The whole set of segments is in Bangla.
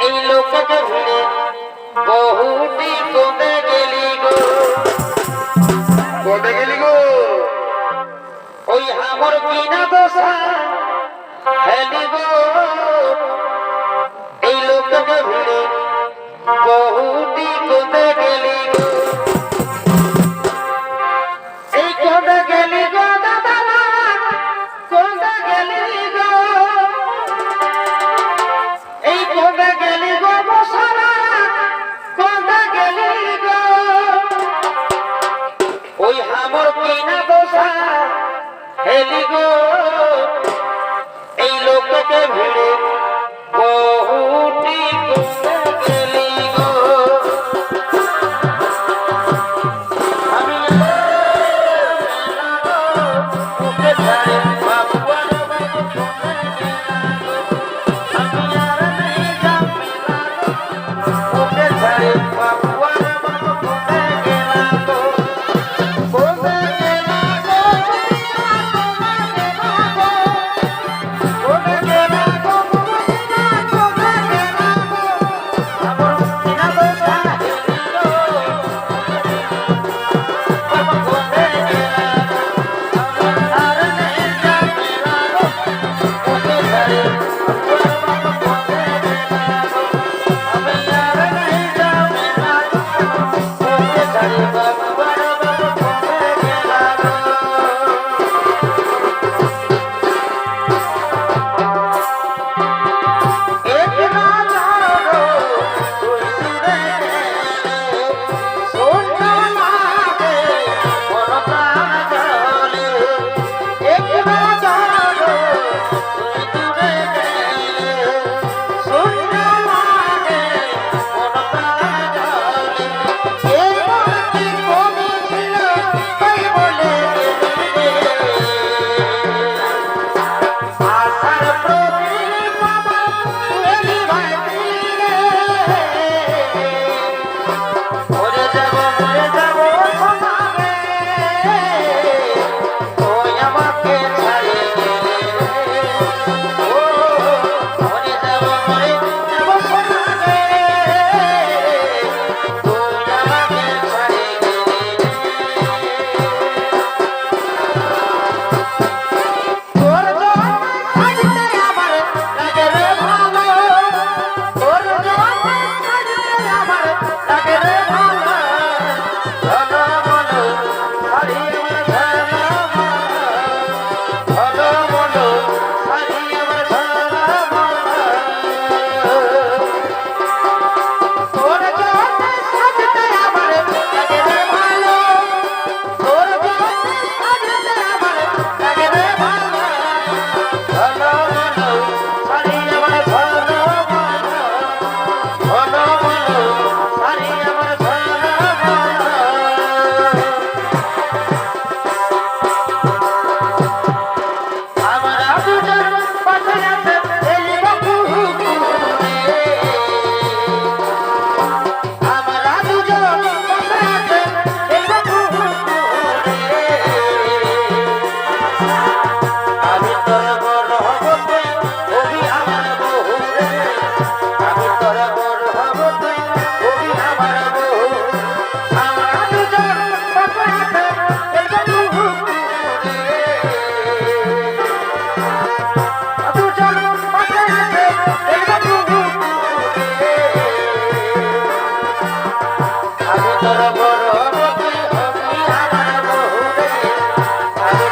এই লোককে ভুলে বহুটি কমে গেলি গো? কমে গেলি গো? ওই আমার কিনা দোষা হেলি গো। এই লোককে ভুলে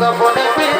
গোপনে